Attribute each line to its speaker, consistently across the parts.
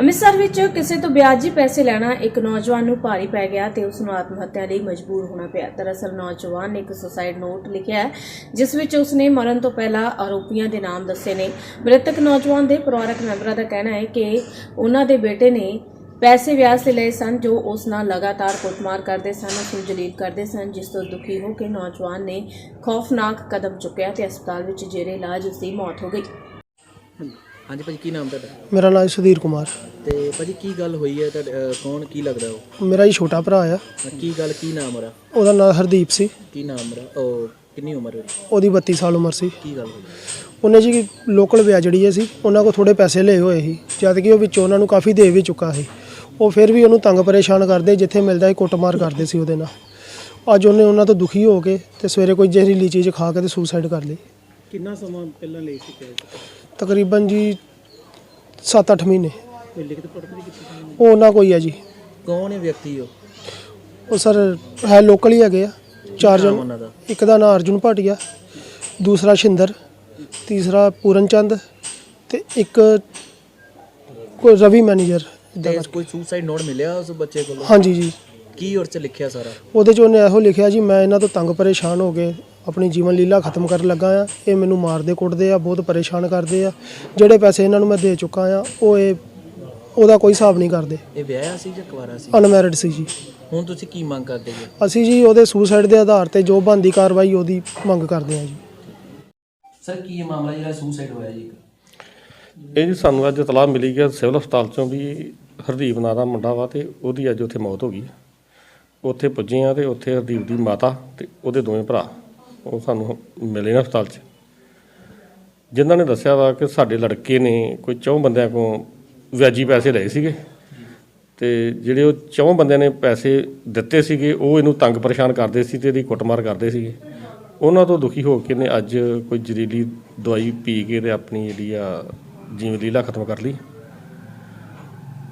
Speaker 1: ਅੰਮ੍ਰਿਤਸਰ ਵਿੱਚ ਕਿਸੇ ਤੋਂ ਵਿਆਜੀ ਪੈਸੇ ਲੈਣਾ ਇੱਕ ਨੌਜਵਾਨ ਨੂੰ ਭਾਰੀ ਪੈ ਗਿਆ ਤੇ ਉਸ ਨੂੰ ਆਤਮ ਹੱਤਿਆ ਲਈ ਮਜਬੂਰ ਹੋਣਾ ਪਿਆ। ਦਰਅਸਲ ਨੌਜਵਾਨ ਨੇ ਇੱਕ ਸੁਸਾਈਡ ਨੋਟ ਲਿਖਿਆ ਜਿਸ ਵਿੱਚ ਉਸਨੇ ਮਰਨ ਤੋਂ ਪਹਿਲਾਂ ਆਰੋਪੀਆਂ ਦੇ ਨਾਮ ਦੱਸੇ ਨੇ। ਮ੍ਰਿਤਕ ਨੌਜਵਾਨ ਦੇ ਪਰਿਵਾਰਕ ਮੈਂਬਰਾਂ ਦਾ ਕਹਿਣਾ ਹੈ ਕਿ ਉਹਨਾਂ ਦੇ ਬੇਟੇ ਨੇ ਪੈਸੇ ਵਿਆਜ ਤੇ ਲਏ ਸਨ, ਜੋ ਉਸ ਨਾਲ ਲਗਾਤਾਰ ਕੁੱਟਮਾਰ ਕਰਦੇ ਸਨ ਉਸ ਨੂੰ ਜਲੀਲ ਕਰਦੇ ਸਨ, ਜਿਸ ਤੋਂ ਦੁਖੀ ਹੋ ਕੇ ਨੌਜਵਾਨ ਨੇ ਖੌਫਨਾਕ ਕਦਮ ਚੁੱਕਿਆ ਤੇ ਹਸਪਤਾਲ ਵਿੱਚ ਜੇਰੇ ਇਲਾਜ ਉਸ ਦੀ ਮੌਤ ਹੋ ਗਈ।
Speaker 2: ਹਾਂਜੀ ਭਾਜੀ ਕੀ ਨਾਮ ਤੁਹਾਡਾ?
Speaker 3: ਮੇਰਾ ਨਾਮ ਸੁਧੀਰ ਕੁਮਾਰ।
Speaker 2: ਤੇ ਭਾਜੀ ਕੀ ਗੱਲ ਹੋਈ ਹੈ ਤੁਹਾਡੇ ਅਹ, ਕੌਣ ਕੀ ਲੱਗਦਾ ਉਹ?
Speaker 3: ਮੇਰਾ ਹੀ ਛੋਟਾ ਭਰਾ ਆ।
Speaker 2: ਅਹ, ਕੀ ਗੱਲ ਕੀ ਨਾਮ ਉਹਦਾ?
Speaker 3: ਉਹਦਾ ਨਾਮ ਹਰਦੀਪ ਸੀ।
Speaker 2: ਕੀ ਨਾਮ ਉਹਦਾ? ਉਹ ਕਿੰਨੀ ਉਮਰ ਹੈ
Speaker 3: ਉਹਦੀ 32 ਸਾਲ ਉਮਰ ਸੀ।
Speaker 2: ਕੀ ਗੱਲ ਹੋਈ?
Speaker 3: ਉਹਨੇ ਜੀ ਲੋਕਲ ਵਿਆਜੜੀਏ ਸੀ ਉਹਨਾਂ ਕੋਲ ਥੋੜੇ ਪੈਸੇ ਲਏ ਹੋਏ ਸੀ ਜਦ ਕਿ ਉਹ ਵਿੱਚੋਂ ਉਹਨਾਂ ਨੂੰ ਕਾਫੀ ਦੇ ਵੀ ਚੁੱਕਾ ਸੀ। ਉਹ ਫਿਰ ਵੀ ਉਹਨੂੰ ਤੰਗ ਪਰੇਸ਼ਾਨ ਕਰਦੇ ਜਿੱਥੇ ਮਿਲਦਾ ਸੀ ਕੁੱਟਮਾਰ ਕਰਦੇ ਸੀ ਉਹਦੇ ਨਾਲ। ਅੱਜ ਉਹਨੇ ਉਹਨਾਂ ਤੋਂ ਦੁਖੀ ਹੋ ਕੇ ਤੇ ਸਵੇਰੇ ਕੋਈ ਜ਼ਹਿਰੀਲੀ ਚੀਜ਼ ਖਾ ਕੇ ਤੇ ਸੁਸਾਈਡ ਕਰ ਲਈ।
Speaker 2: ਕਿੰਨਾ ਸਮਾਂ ਪਹਿਲਾਂ ਲਈ ਸੀ
Speaker 3: ਤਕਰੀਬਨ ਜੀ 7-8 ਮਹੀਨੇ।
Speaker 2: ਕੋਈ ਲਿਖਤ
Speaker 3: ਉਹ ਉਹਨਾਂ ਕੋਈ ਆ ਜੀ।
Speaker 2: ਕੌਣ ਹੈ ਵਿਅਕਤੀ ਉਹ?
Speaker 3: ਉਹ ਸਰ ਹੈ ਲੋਕਲ ਹੀ ਹੈਗੇ ਆ। ਚਾਰ
Speaker 2: ਨਾਮ
Speaker 3: ਜਣ।
Speaker 2: ਉਹਨਾਂ ਦਾ?
Speaker 3: ਇੱਕ ਦਾ ਨਾਮ ਅਰਜੁਨ ਭਾਟੀਆ ਦੂਸਰਾ ਸ਼ਿੰਦਰ ਤੀਸਰਾ ਪੂਰਨ ਚੰਦ ਤੇ ਇੱਕ ਕੋਈ ਰਵੀ ਮੈਨੇਜਰ।
Speaker 2: ਤੇ। ਕੋਈ ਸੁਸਾਈਡ ਨੋਟ ਮਿਲਿਆ ਉਸ ਬੱਚੇ ਕੋਲੋਂ?
Speaker 3: ਹਾਂਜੀ ਜੀ।
Speaker 2: ਕੀ ਉਹ ਚ ਲਿਖਿਆ ਸਾਰਾ?
Speaker 3: ਉਹਦੇ 'ਚ ਉਹਨੇ ਇਹੋ ਲਿਖਿਆ ਜੀ ਮੈਂ ਇਹਨਾਂ ਤੋਂ ਤੰਗ ਪਰੇਸ਼ਾਨ ਹੋ ਕੇ ਆਪਣੀ ਜੀਵਨ ਲੀਲਾ ਖਤਮ ਕਰਨ ਲੱਗਾ ਆ। ਇਹ ਮੈਨੂੰ ਮਾਰਦੇ ਕੁੱਟਦੇ ਆ ਬਹੁਤ ਪਰੇਸ਼ਾਨ ਕਰਦੇ ਆ। ਜਿਹੜੇ ਪੈਸੇ ਇਹਨਾਂ ਨੂੰ ਮੈਂ ਦੇ ਚੁੱਕਾ ਆ ਉਹ ਇਹ ਉਹਦਾ ਕੋਈ ਹਿਸਾਬ ਨਹੀਂ ਕਰਦੇ।
Speaker 2: ਇਹ ਵਿਆਹਿਆ ਸੀ ਜਾਂ ਕੁਵਾਰਾ ਸੀ?
Speaker 3: ਅਨਮੈਰਿਡ ਸੀ ਜੀ।
Speaker 2: ਹੁਣ ਤੁਸੀਂ ਕੀ ਮੰਗ ਕਰਦੇ ਹੋ
Speaker 3: ਅਸੀਂ ਜੀ ਉਹਦੇ ਸੁਸਾਈਡ ਦੇ ਆਧਾਰ ਤੇ ਜੋ ਬਣਦੀ ਕਾਰਵਾਈ ਉਹਦੀ ਮੰਗ ਕਰਦੇ ਆ ਜੀ।
Speaker 2: ਸਰ ਕੀ ਇਹ ਮਾਮਲਾ ਜਿਹੜਾ ਸੁਸਾਈਡ ਹੋਇਆ ਜੀ?
Speaker 4: ਇਹ ਜੀ ਸਾਨੂੰ ਅੱਜ ਇਤਲਾਹ ਮਿਲੀ ਕਿ ਸਿਵਲ ਹਸਪਤਾਲ ਚੋਂ ਵੀ ਹਰਦੀਪ ਨਾਂ ਦਾ ਮੁੰਡਾ ਵਾ ਤੇ ਉਹਦੀ ਅੱਜ ਉੱਥੇ ਮੌਤ ਹੋ ਗਈ। ਉੱਥੇ ਪੁੱਜੇ ਆ ਤੇ ਉੱਥੇ ਹਰਦੀਪ ਦੀ ਮਾਤਾ ਤੇ ਉਹਦੇ ਦੋਵੇਂ ਭਰਾ, ਉਹ ਸਾਨੂੰ ਮਿਲੇ ਨੇ ਹਸਪਤਾਲ 'ਚ। ਜਿਨ੍ਹਾਂ ਨੇ ਦੱਸਿਆ ਵਾ ਕਿ ਸਾਡੇ ਲੜਕੇ ਨੇ ਕੋਈ ਚੌਂ ਬੰਦਿਆਂ ਕੋਲ ਵਿਆਜੀ ਪੈਸੇ ਲਏ ਸੀਗੇ ਤੇ ਜਿਹੜੇ ਉਹ ਚੌਂ ਬੰਦਿਆਂ ਨੇ ਪੈਸੇ ਦਿੱਤੇ ਸੀਗੇ, ਉਹ ਇਹਨੂੰ ਤੰਗ ਪਰੇਸ਼ਾਨ ਕਰਦੇ ਸੀ ਤੇ ਇਹਦੀ ਕੁੱਟਮਾਰ ਕਰਦੇ ਸੀਗੇ। ਉਹਨਾਂ ਤੋਂ ਦੁਖੀ ਹੋ ਕੇ ਨੇ ਅੱਜ ਕੋਈ ਜ਼ਹਿਰੀਲੀ ਦਵਾਈ ਪੀ ਕੇ ਤੇ ਆਪਣੀ ਜਿਹੜੀ ਆ ਜੀਵਨ ਲੀਲਾ ਖਤਮ ਕਰ ਲਈ।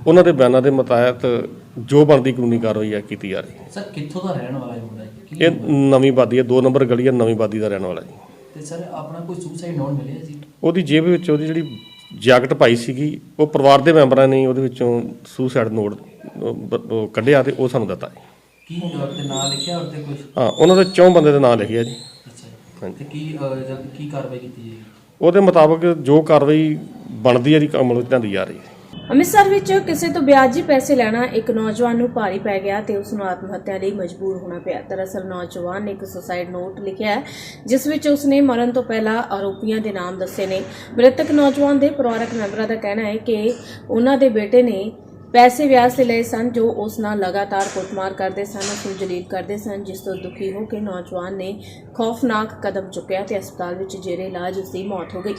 Speaker 4: ਉਹਨਾਂ ਦੇ ਬਿਆਨਾਂ ਦੇ ਮੁਤਾਬਕ ਜੋ ਬਣਦੀ ਕਾਨੂੰਨੀ ਕਾਰਵਾਈ ਆ ਕੀਤੀ ਜਾ ਰਹੀ ਹੈ।
Speaker 2: ਸਰ ਕਿੱਥੋਂ ਦਾ ਰਹਿਣ ਵਾਲਾ ਹੈ ਮੁੰਡਾ ਜੀ?
Speaker 4: ਇਹ ਨਵੀਂ ਬਾਦੀ ਹੈ 2 ਨੰਬਰ ਗਲੀ ਹੈ ਨਵੀਂ ਬਾਦੀ ਦਾ ਰਹਿਣ ਵਾਲਾ ਜੀ।
Speaker 2: ਤੇ ਸਰ ਆਪਣਾ ਕੋਈ ਸੁਸਾਈਡ ਨੋਟ ਮਿਲਿਆ ਸੀ
Speaker 4: ਉਹਦੀ ਜੇਬ ਵਿੱਚ ਉਹਦੀ ਜਿਹੜੀ ਜੈਕਟ ਪਾਈ ਸੀਗੀ ਉਹ ਪਰਿਵਾਰ ਦੇ ਮੈਂਬਰਾਂ ਨੇ ਉਹਦੇ ਵਿੱਚੋਂ ਸੁਸਾਈਡ ਨੋਟ ਉਹ ਬ- ਉਹ ਕੱਢਿਆ ਤੇ ਉਹ ਸਾਨੂੰ ਦਿੱਤਾ ਜੀ।
Speaker 2: ਕੀ ਤੇ ਨਾਂ ਲਿਖਿਆ ਔਰ ਤੇ ਕੁਝ
Speaker 4: ਹਾਂ ਉਹਨਾਂ ਦੇ ਚੌਂ ਬੰਦੇ ਦੇ ਨਾਂ ਲਿਖਿਆ ਜੀ।
Speaker 2: ਅੱਛਾ
Speaker 4: ਹਾਂਜੀ।
Speaker 2: ਤੇ ਕੀ ਅਹ, ਜਦ ਕੀ ਕਾਰਵਾਈ ਕੀਤੀ ਜਾਏਗੀ?
Speaker 4: ਉਹਦੇ ਮੁਤਾਬਕ ਜੋ ਕਾਰਵਾਈ ਬਣਦੀ ਹੈ ਜੀ ਅਮਲ ਵਿੱਚ ਲਿਆਂਦੀ ਜਾ ਰਹੀ ਹੈ।
Speaker 1: ਅੰਮ੍ਰਿਤਸਰ ਵਿੱਚ ਕਿਸੇ ਤੋਂ ਵਿਆਜੀ ਪੈਸੇ ਲੈਣਾ ਇੱਕ ਨੌਜਵਾਨ ਨੂੰ ਭਾਰੀ ਪੈ ਗਿਆ ਤੇ ਉਸ ਨੂੰ ਆਤਮ ਹੱਤਿਆ ਲਈ ਮਜਬੂਰ ਹੋਣਾ ਪਿਆ। ਦਰਅਸਲ ਨੌਜਵਾਨ ਨੇ ਇੱਕ ਸੁਸਾਈਡ ਨੋਟ ਲਿਖਿਆ ਹੈ, ਜਿਸ ਵਿੱਚ ਉਸ ਨੇ ਮਰਨ ਤੋਂ ਪਹਿਲਾਂ ਆਰੋਪੀਆਂ ਦੇ ਨਾਮ ਦੱਸੇ ਨੇ। ਮ੍ਰਿਤਕ ਨੌਜਵਾਨ ਦੇ ਪਰਿਵਾਰਕ ਮੈਂਬਰਾਂ ਦਾ ਕਹਿਣਾ ਹੈ ਕਿ ਉਹਨਾਂ ਦੇ ਬੇਟੇ ਨੇ ਪੈਸੇ ਵਿਆਜ ਤੇ ਲਏ ਸਨ, ਜੋ ਉਸ ਨਾਲ ਲਗਾਤਾਰ ਕੁੱਟਮਾਰ ਕਰਦੇ ਸਨ, ਉਸ ਨੂੰ ਜਲੀਲ ਕਰਦੇ ਸਨ, ਜਿਸ ਤੋਂ ਦੁਖੀ ਹੋ ਕੇ ਨੌਜਵਾਨ ਨੇ ਖੌਫਨਾਕ ਕਦਮ ਚੁੱਕਿਆ ਤੇ ਹਸਪਤਾਲ ਵਿੱਚ ਜੇਰੇ ਇਲਾਜ ਉਸ ਦੀ ਮੌਤ ਹੋ ਗਈ।